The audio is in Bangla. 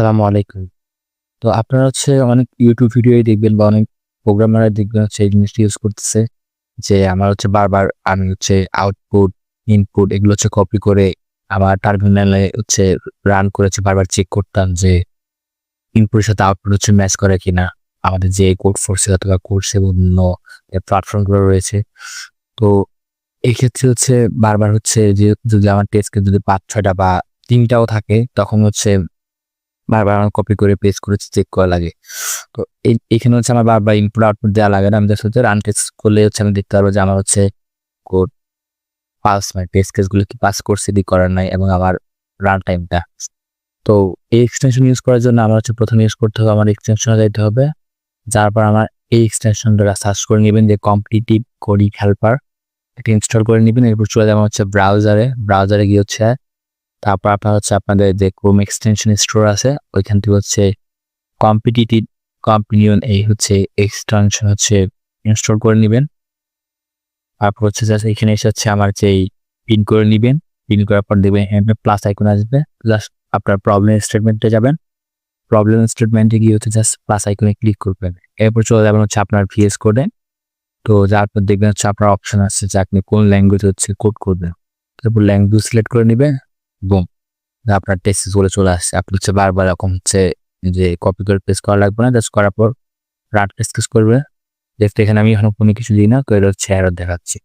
আসসালামু আলাইকুম। তো আপনারা হচ্ছে অনেক ইউটিউব ভিডিওই দেখবেন বা অনেক প্রোগ্রামাররা দেখবেন হচ্ছে এই জিনিসটা ইউজ করতেছে। যে আমার হচ্ছে বারবার আমি হচ্ছে আউটপুট, ইনপুট এগুলো হচ্ছে কপি করে আমার টার্মিনালে হচ্ছে রান করেছি বারবার চেক করতাম যে ইনপুটের সাথে আউটপুট হচ্ছে ম্যাচ করে কিনা। আমাদের যে কোড ফোর্স অথবা কোর্স অন্য প্ল্যাটফর্মগুলো রয়েছে। তো এক্ষেত্রে হচ্ছে বারবার হচ্ছে যে যদি আমার টেস্টকে যদি পাঁচ ছয়টা বা তিনটাও থাকে তখন হচ্ছে বারবার আমার কপি করে পেস্ট করে চেক করা লাগে। তো এই, এখানে হচ্ছে আমার বারবার ইনপুট আউটপুট দেওয়া লাগে না। আমি জাস্ট হচ্ছে রান টেস্ট করলে হচ্ছে আমি দেখতে পারব যে আমার হচ্ছে কোড পাস মানে টেস্ট কেসগুলো কি পাস করছে কি করার নাই এবং আমার রান টাইমটা। তো এই এক্সটেনশন ইউজ করার জন্য আমার হচ্ছে প্রথমে ইউজ করতে হবে আমার এক্সটেনশনে যাইতে হবে। যার পর আমার এই এক্সটেনশনটা সার্চ করে নিবেন যে কম্পিটিটিভ কোডিং হেল্পার। এটা ইনস্টল করে নিবেন। এরপর চলে যাবেন হচ্ছে ব্রাউজারে। ব্রাউজারে গিয়ে হচ্ছে তারপর আপনার হচ্ছে আপনাদের যে ক্রোম এক্সটেনশন স্টোর আছে, ওইখান থেকে হচ্ছে কম্পিটিটিভ কম্পিনিয়ন এই হচ্ছে এক্সটেনশন হচ্ছে ইনস্টল করে নেবেন তারপর হচ্ছে জাস্ট এখানে এসে হচ্ছে আমার যেই পিন করে নিবেন। পিন করার পর দেখবেন এখানে প্লাস আইকন আসবে। প্লাস আপনার প্রবলেম স্টেটমেন্টে যাবেন। প্রবলেম স্টেটমেন্টে গিয়ে হচ্ছে জাস্ট প্লাস আইকনে ক্লিক করবেন। এরপর চলে যাবেন হচ্ছে আপনার ভিএস কোডে। তো যাওয়ার পর দেখবেন হচ্ছে আপনার অপশন আসছে যে আপনি কোন ল্যাঙ্গুয়েজ হচ্ছে কোড করবেন। তারপর ল্যাঙ্গুয়েজ সিলেক্ট করে নিবেন। বুম! আপনার টেক্সটগুলো চলে আসছে। আপনি হচ্ছে বারবার এরকম হচ্ছে যে কপি করে প্রেস করা লাগবে না। জাস্ট করার পর রাট টেক্সট করবে। দেখতে এখানে আমি এখন কোনো কিছু দিই না। তো হচ্ছে অ্যারো দেখাচ্ছে।